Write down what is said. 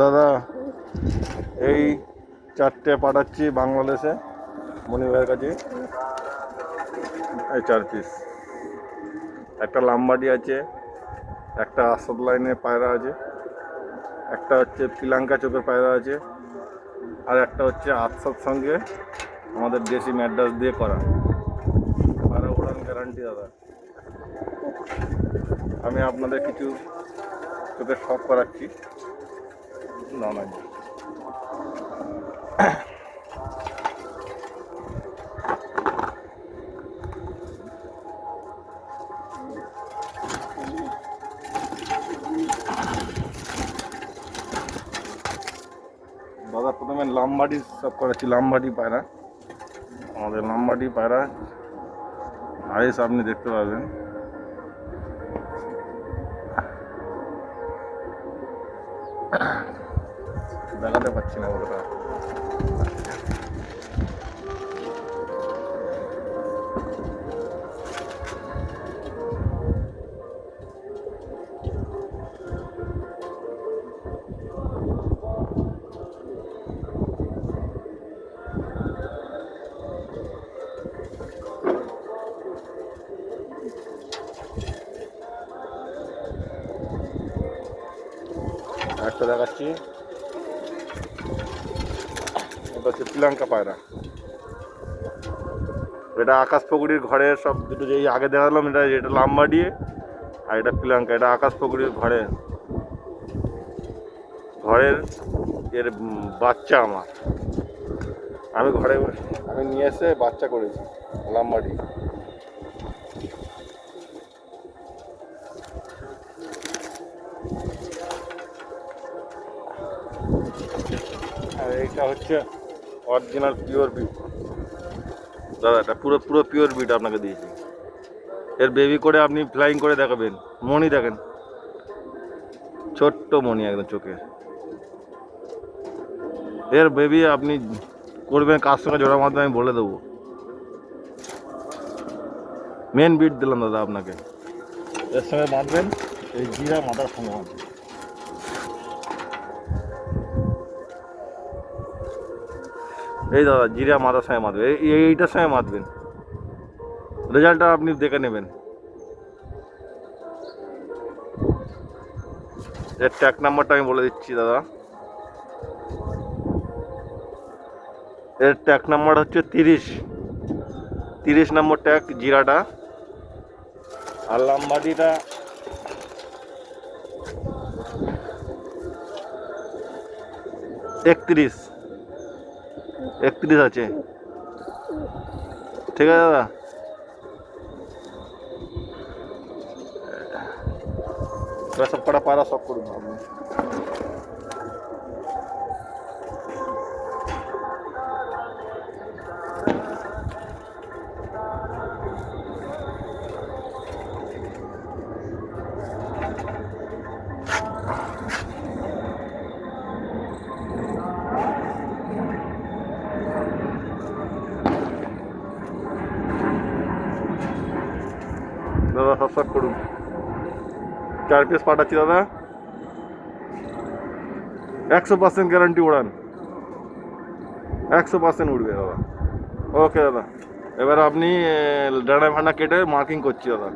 দাদা, এই চারটে পাঠাচ্ছি বাংলাদেশে, মনিভাইয়ের কাছে। এই চার পিস একটা লাম্বাডি আছে, একটা আসাদ লাইনের পায়রা আছে, একটা হচ্ছে পিলাঙ্কা চোখের পায়রা আছে, আর একটা হচ্ছে আতসার সঙ্গে আমাদের দেশি ম্যাড্রাস দিয়ে করা। পায়রা উড়ান গ্যারান্টি দাদা। আমি আপনাদের কিছু চোখের শখ করাচ্ছি। না না দাদা, প্রথমে লাম্বাডি সব করাচ্ছি, লাম্বাডি পায়রা। আমাদের লাম্বাডি পায়রা আইস আপনি দেখতে পাবেন। দেখাতে পাচ্ছি না ওটা একটা দেখাচ্ছি। এটা হচ্ছে প্রিয়াঙ্কা পায়রা। এটা আকাশ পুকুরির ঘরের সব দুটো যেই আগে দেখালাম, এটা এটা লাম্বা দিয়ে আর এটা প্রিয়াঙ্কা এটা আকাশ পুকুরির ঘরে। ঘরের এর বাচ্চা আমার। আমি ঘরে আমি নিয়ে এসে বাচ্চা করেছি লাম্বাডি এইটা হচ্ছে অরিজিনাল পিওর বিট দাদা, এটা পুরো পুরো পিওর বিট আপনাকে দিয়েছি। এর বেবি করে আপনি ফ্লাইং করে দেখাবেন। মনি দেখেন। ছোট্ট মনি একদম চোখে। এর বেবি আপনি করবেন কার সঙ্গে জোড়া মাধ্যমে আমি বলে দেবো। মেন বিট দিলাম দাদা আপনাকে। এর সঙ্গে বাঁধবেন এই জিরা মাথার সঙ্গে বাঁধবেন এই দাদা, জিরা মাথার সঙ্গে মাতবে। এইটার সঙ্গে মাতবেন। রেজাল্টটা আপনি দেখে নেবেন। এর ট্যাগ নাম্বারটা আমি বলে দিচ্ছি, দাদা। এর ট্যাগ নাম্বার হচ্ছে তিরিশ। তিরিশ নম্বর ট্যাগ জিরাটা। আর লাম্বাডিটা একত্রিশ। একত্রিশ আছে। ঠিক আছে দাদা? সব কটা পায়রা সব করুন আপনি দাদা সাবস্ক্রাইব সব করুন। চার পিস পাঠাচ্ছি, দাদা। একশো পার্সেন্ট গ্যারান্টি উড়ান একশো পার্সেন্ট উঠবে দাদা। ওকে দাদা। এবার আপনি ডানা ভান্ডা কেটে মার্কিং করছি, দাদা।